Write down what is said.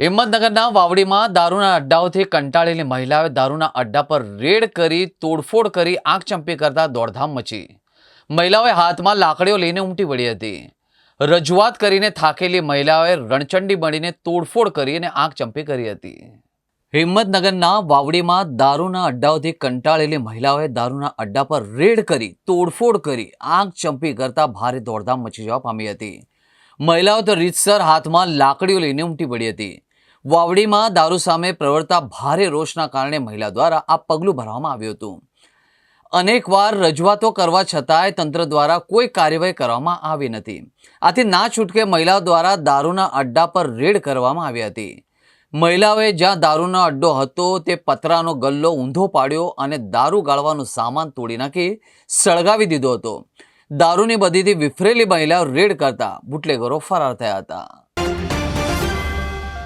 હિંમતનગરના વાવડીમાં દારૂના અડ્ડાઓથી કંટાળેલી મહિલાએ દારૂના અડ્ડા પર રેડ કરી, તોડફોડ કરી આંખચંપી કરતા દોડધામ મચી. મહિલાઓએ હાથમાં લાકડીઓ લઈને ઉમટી પડી હતી. રજૂઆત કરીને થાકેલી મહિલાઓએ રણચંડી બનીને તોડફોડ કરી અને આંખચંપી કરી હતી. હિંમતનગરના વાવડીમાં દારૂના અડ્ડાઓથી કંટાળેલી મહિલાઓએ દારૂના અડ્ડા પર રેડ કરી, તોડફોડ કરી, આંખ ચંપી કરતા ભારે દોડધામ મચી જવા પામી હતી. મહિલાઓ તો રીતસર હાથમાં લાકડીઓ લઈને ઉમટી પડી હતી. વાવડીમાં દારૂ સામે પ્રવર્તા ભારે રોષના કારણે મહિલા દ્વારા આ પગલું ભરવામાં આવ્યું હતું. અનેકવાર રજૂઆતો કરવા છતાંય તંત્ર દ્વારા કોઈ કાર્યવાહી કરવામાં આવી નથી. આથી ના છૂટકે મહિલાઓ દ્વારા દારૂના અડ્ડા પર રેડ કરવામાં આવી હતી. મહિલાઓએ જ્યાં દારૂનો અડ્ડો હતો તે પતરાનો ગલ્લો ઊંધો પાડ્યો અને દારૂ ગાળવાનું સામાન તોડી નાખી સળગાવી દીધો હતો. દારૂની બધીથી વિફરેલી મહિલાઓ રેડ કરતા બુટલેગરો ફરાર થયા હતા.